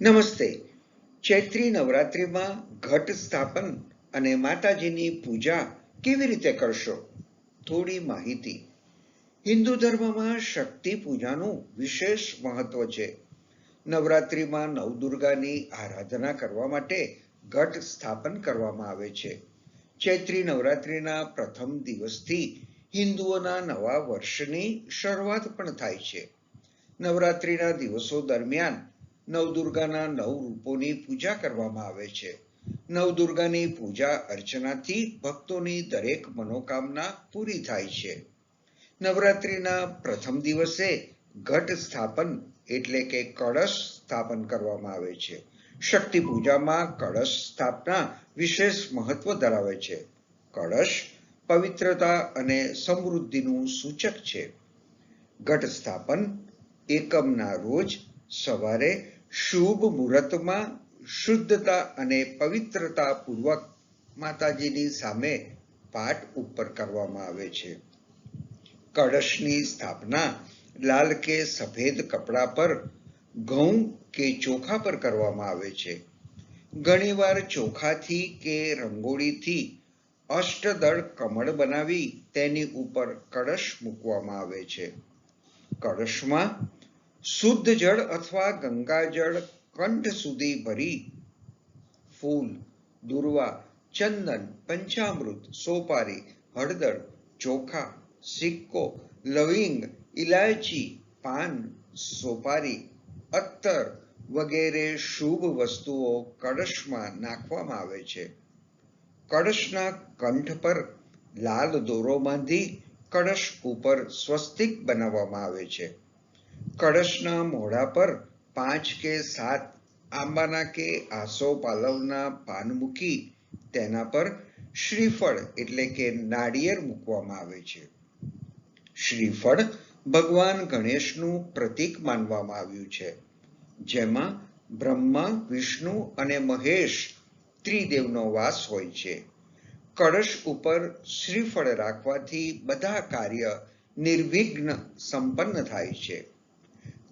નમસ્તે. ચૈત્રી નવરાત્રિમાં ઘટ સ્થાપન અને માતાજીની પૂજા કેવી રીતે કરશો? થોડી માહિતી. હિન્દુ ધર્મમાં શક્તિ પૂજાનું વિશેષ મહત્વ છે. નવરાત્રિમાં નવદુર્ગાની આરાધના કરવા માટે ઘટ સ્થાપન કરવામાં આવે છે. ચૈત્રી નવરાત્રિના પ્રથમ દિવસથી હિન્દુઓના નવા વર્ષની શરૂઆત પણ થાય છે. નવરાત્રિના દિવસો દરમિયાન નવદુર્ગાના નવ રૂપોની પૂજા કરવામાં આવે છે. નવદુર્ગાની પૂજા અર્ચનાથી ભક્તોની દરેક મનોકામના પૂરી થાય છે. નવરાત્રિના પ્રથમ દિવસે ઘટ સ્થાપન એટલે કે કળશ સ્થાપન કરવામાં આવે છે. શક્તિ પૂજામાં કળશ સ્થાપના વિશેષ મહત્વ ધરાવે છે. કળશ પવિત્રતા અને સમૃદ્ધિનું સૂચક છે. ઘટ સ્થાપન એકમના રોજ સવારે શુભ મુહૂર્તમાં શુદ્ધતા અને પવિત્રતા પૂર્વક માતાજીની સામે પાઠ ઉપર કરવામાં આવે છે. કળશની સ્થાપના લાલ કે સફેદ કપડા પર, ઘઉં કે ચોખા પર કરવામાં આવે છે. ઘણીવાર ચોખાથી કે રંગોળીથી અષ્ટદળ કમળ બનાવી તેની ઉપર કળશ મૂકવામાં આવે છે. કળશમાં શુદ્ધ જળ અથવા ગંગાજળ કંઠ સુધી ભરી ફૂલ, દુર્વા, ચંદન, પંચામૃત, સોપારી, હળદર, ચોખા, સિક્કો, લવિંગ ઇલાયચી પાન, સોપારી, અત્તર વગેરે શુભ વસ્તુઓ કળશમાં નાખવામાં આવે છે. કળશના કંઠ પર લાલ દોરો બાંધી કળશ ઉપર સ્વસ્તિક બનાવવામાં આવે છે. કળશના મોઢા પર પાંચ કે સાત આંબાના કે આસો પાલવના પાન મૂકી તેના પર શ્રીફળ એટલે કે નાળિયેર મૂકવામાં આવે છે. શ્રીફળ ભગવાન ગણેશનું પ્રતીક માનવામાં આવ્યું છે. જેમાં બ્રહ્મા, વિષ્ણુ અને મહેશ ત્રિદેવનો વાસ હોય છે. કળશ ઉપર શ્રીફળ રાખવાથી બધા કાર્ય નિર્વિઘ્ન સંપન્ન થાય છે.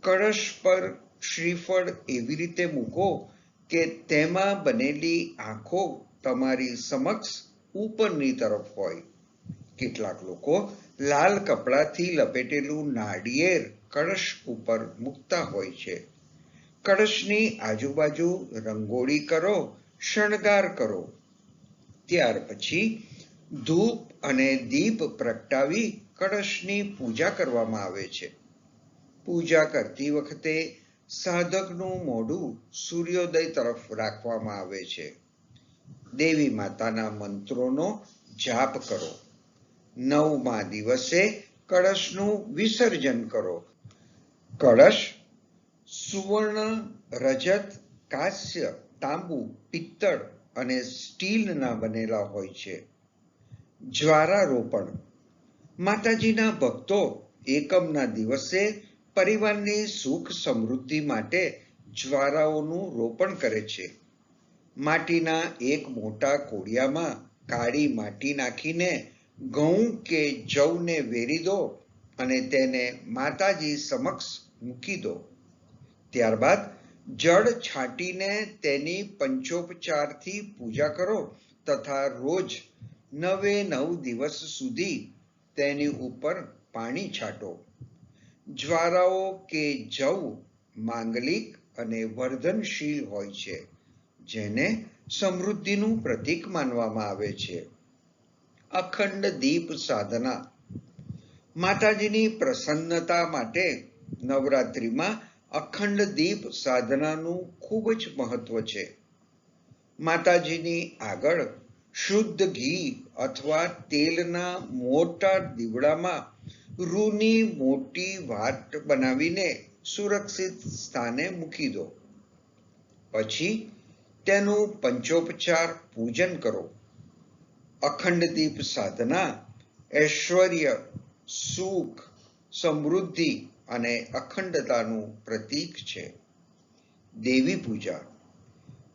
કળશ પર શ્રીફળ એવી રીતે મૂકો કે તેમાં બનેલી આંખો તમારી સમક્ષ ઉપરની તરફ હોય. કેટલાક લોકો લાલ કપડાથી લપેટેલું નાળિયેર કળશ ઉપર મૂકતા હોય છે. કળશની આજુબાજુ રંગોળી કરો, શણગાર કરો. ત્યાર પછી ધૂપ અને દીપ પ્રગટાવી કળશની પૂજા કરવામાં આવે છે. પૂજા કરતી વખતે સાધકનું મોઢું સૂર્યોદય તરફ રાખવામાં આવે છે. દેવી માતાના મંત્રોનો જાપ કરો. નવમા દિવસે કળશનું વિસર્જન કરો. કળશ, સુવર્ણ, રજત, કાંસ્ય, તાંબુ, પિત્તળ અને સ્ટીલના બનેલા હોય છે. જ્વારા રોપણ માતાજીના ભક્તો એકમના દિવસે પરિવારની સુખ સમૃદ્ધિ માટે જ્વારાઓનું રોપણ કરે છે. માટીના એક મોટા કોડિયામાં કાળી માટી નાખીને ઘઉં કે જવને વેરી દો અને તેને માતાજી સમક્ષ મૂકી દો. ત્યારબાદ જળ છાંટીને તેની પંચોપચારથી પૂજા કરો તથા રોજ નવે નવ દિવસ સુધી તેની ઉપર પાણી છાંટો. જ્વારાઓ કે જવ માંગલિક અને વર્ધનશીલ હોય છે, જેને સમૃદ્ધિનું પ્રતીક માનવામાં આવે છે. અખંડ દીપ સાધના. માતાજીની પ્રસન્નતા માટે નવરાત્રિમાં અખંડ દીપ સાધનાનું ખૂબ જ મહત્વ છે. માતાજીની આગળ શુદ્ધ ઘી અથવા તેલના મોટા દીવડામાં રૂની મોટી વાટ બનાવીને સુરક્ષિત સ્થાને મૂકી દો. પછી તેનું પંચોપચાર પૂજન કરો. અખંડ દીપ સાધના, ઐશ્વર્ય, સુખ, સમૃદ્ધિ અને અખંડતાનું પ્રતીક છે. દેવી પૂજા.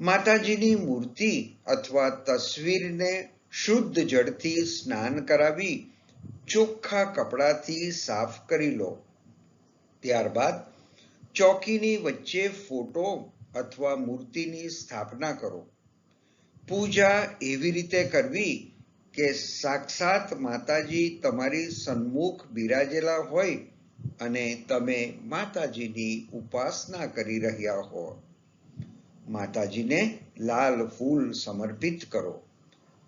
માતાજીની મૂર્તિ અથવા તસવીરને શુદ્ધ જળથી સ્નાન કરાવી ચોખ્ખા કપડાથી સાફ કરી લો. ત્યારબાદ ચોકીની વચ્ચે ફોટો અથવા મૂર્તિની સ્થાપના કરો. પૂજા એવી રીતે કરવી કે સાક્ષાત માતાજી તમારી સન્મુખ બિરાજેલા હોય અને તમે માતાજીની ઉપાસના કરી રહ્યા હો. માતાજીને લાલ ફૂલ સમર્પિત કરો.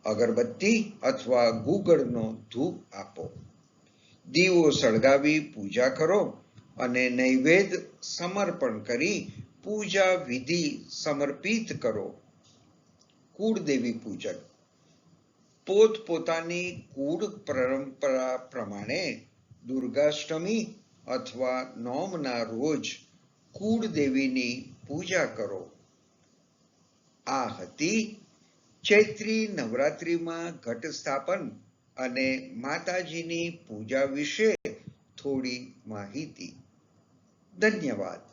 અગરબત્તી અથવા ગુગળનો ધૂપ આપો. દીવો સળગાવી પૂજા કરો અને નૈવેદ્ય સમર્પણ કરી પૂજા વિધિ સમર્પિત કરો. કુળદેવી પૂજન પોત પોતાની કુળ પરંપરા પ્રમાણે દુર્ગાષ્ટમી અથવા નોમના રોજ કુળદેવીની પૂજા કરો. આ હતી ચૈત્રી નવરાત્રિમાં ઘટ સ્થાપન અને માતાજીની પૂજા વિશે થોડી માહિતી. ધન્યવાદ.